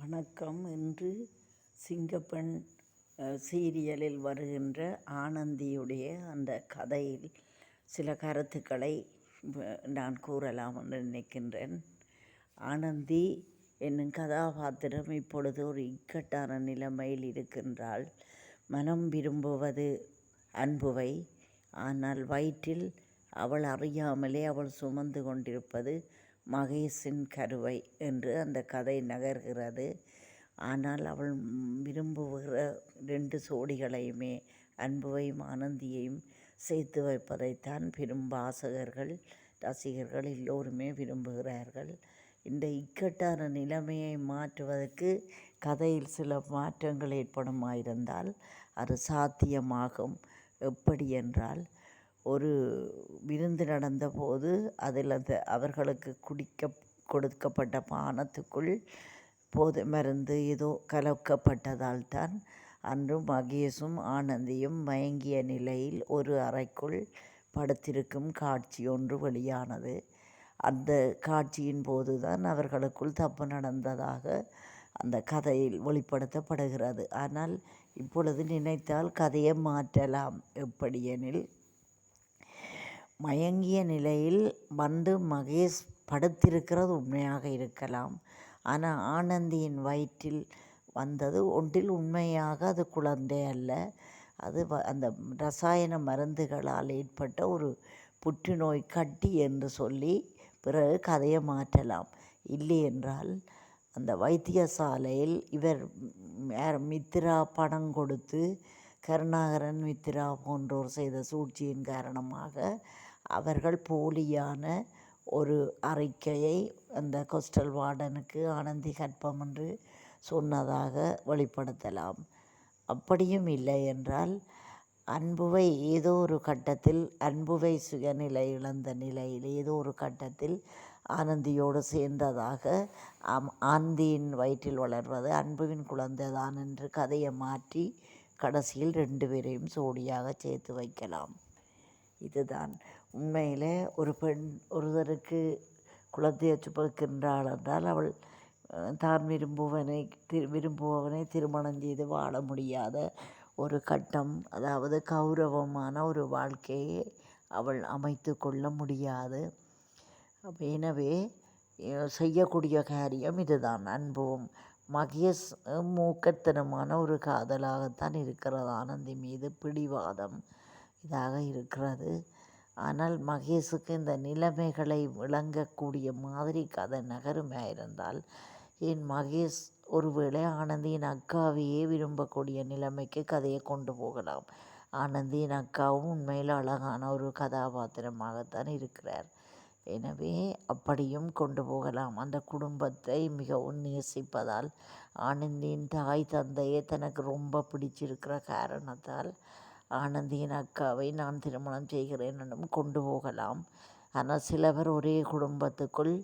வணக்கம் இன்று சிங்கப்பெண் சீரியலில் வருகின்ற ஆனந்தியுடைய அந்த கதையில் சில கருத்துக்களை நான் கூறலாம் என்று நினைக்கின்றேன். ஆனந்தி என்னும் கதாபாத்திரம் இப்பொழுது ஒரு இக்கட்டான நிலைமையில் இருக்கின்றாள். மனம் விரும்புவது அன்புவை ஆனால் வயிற்றில் அவள் அறியாமலே அவள் சுமந்து கொண்டிருப்பது மகேஷின் கருவை என்று அந்த கதை நகர்கிறது. ஆனால் அவள் விரும்புகிற ரெண்டு சோடிகளையுமே அன்புவையும் ஆனந்தியையும் சேர்த்து வைப்பதைத்தான் பெரும் வாசகர்கள் ரசிகர்கள் எல்லோருமே விரும்புகிறார்கள். இந்த இக்கட்டான நிலைமையை மாற்றுவதற்கு கதையில் சில மாற்றங்கள் ஏற்படுமாயிருந்தால் அது சாத்தியமாகும். எப்படி என்றால் ஒரு விருந்து நடந்தபோது அதில் அந்த அவர்களுக்கு குடிக்க கொடுக்கப்பட்ட பானத்துக்குள் போதை மருந்து ஏதோ கலக்கப்பட்டதால் தான் அன்று மகேஷும் ஆனந்தியும் மயங்கிய நிலையில் ஒரு அறைக்குள் படுத்திருக்கும் காட்சி ஒன்று வெளியானது. அந்த காட்சியின் போதுதான் அவர்களுக்குள் தப்பு நடந்ததாக அந்த கதையில் வெளிப்படுத்தப்படுகிறது. ஆனால் இப்பொழுது நினைத்தால் கதையை மாற்றலாம். எப்படியெனில் மயங்கிய நிலையில் வந்து மகேஷ் படுத்திருக்கிறது உண்மையாக இருக்கலாம். ஆனால் ஆனந்தியின் வயிற்றில் வந்தது ஒன்றில் உண்மையாக அது குழந்தை அல்ல. அது வ- அந்த ரசாயன மருந்துகளால் ஏற்பட்ட ஒரு புற்றுநோய் கட்டி என்று சொல்லி பிறகு கதையை மாற்றலாம். இல்லை என்றால் அந்த வைத்தியசாலையில் இவர் யார் மித்ரா பணம் கொடுத்து கருணாகரன் மித்ரா போன்றோர் செய்த சூழ்ச்சியின் காரணமாக அவர்கள் போலியான ஒரு அறிக்கையை அந்த கோஸ்டல் வார்டனுக்கு ஆனந்தி கற்பம் என்று சொன்னதாக வெளிப்படுத்தலாம். அப்படியும் இல்லை என்றால் அன்புவை ஏதோ ஒரு கட்டத்தில் அன்புவை சுயநிலை இழந்த நிலையில் ஏதோ ஒரு கட்டத்தில் ஆனந்தியோடு சேர்ந்ததாக அம் ஆனந்தியின் வயிற்றில் வளர்வது அன்புவின் குழந்தைதான் என்று கதையை மாற்றி கடைசியில் ரெண்டு பேரையும் சோடியாக சேர்த்து வைக்கலாம். இதுதான். உண்மையில் ஒரு பெண் ஒருவருக்கு குழந்தையை சுமக்கின்றாள் என்றால் அவள் தான் விரும்புவனை திரு விரும்புபவனை திருமணம் செய்து வாழ முடியாத ஒரு கட்டம் அதாவது கௌரவமான ஒரு வாழ்க்கையை அவள் அமைத்து கொள்ள முடியாது. எனவே செய்யக்கூடிய காரியம் இதுதான். அன்பும் மகிய மூக்கத்தனமான ஒரு காதலாகத்தான் இருக்கிறது. ஆனந்தி மீது பிடிவாதம். இதாக இருக்கிறது. ஆனால் மகேஷுக்கு இந்த நிலைமைகளை விளங்கக்கூடிய மாதிரி கதை நகருமே இருந்தால் என் மகேஷ் ஒருவேளை ஆனந்தியின் அக்காவையே விரும்பக்கூடிய நிலைமைக்கு கதையை கொண்டு போகலாம். ஆனந்தியின் அக்காவும் உண்மையில் அழகான ஒரு கதாபாத்திரமாகத்தான் இருக்கிறார். எனவே அப்படியும் கொண்டு போகலாம். அந்த குடும்பத்தை மிகவும் நேசிப்பதால் ஆனந்தியின் தாய் தந்தையை தனக்கு ரொம்ப பிடிச்சிருக்கிற காரணத்தால் ஆனந்தியின் அக்காவை நான் திருமணம் செய்கிறேன் என்றும் கொண்டு போகலாம். ஆனால் சிலவர் ஒரே குடும்பத்துக்குள்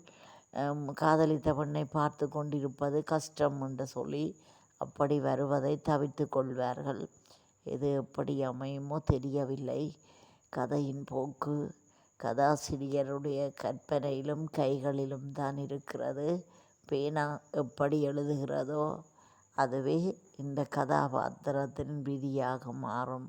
காதலித்த பெண்ணை பார்த்து கொண்டிருப்பது கஷ்டம் என்று சொல்லி அப்படி வருவதை தவித்து கொள்வார்கள். எது எப்படி அமையுமோ தெரியவில்லை. கதையின் போக்கு கதாசிரியருடைய கற்பனையிலும் கைகளிலும் தான் இருக்கிறது. பேனா எப்படி எழுதுகிறதோ அதுவே இந்த கதாபாத்திரத்தின் விதியாக மாறும்.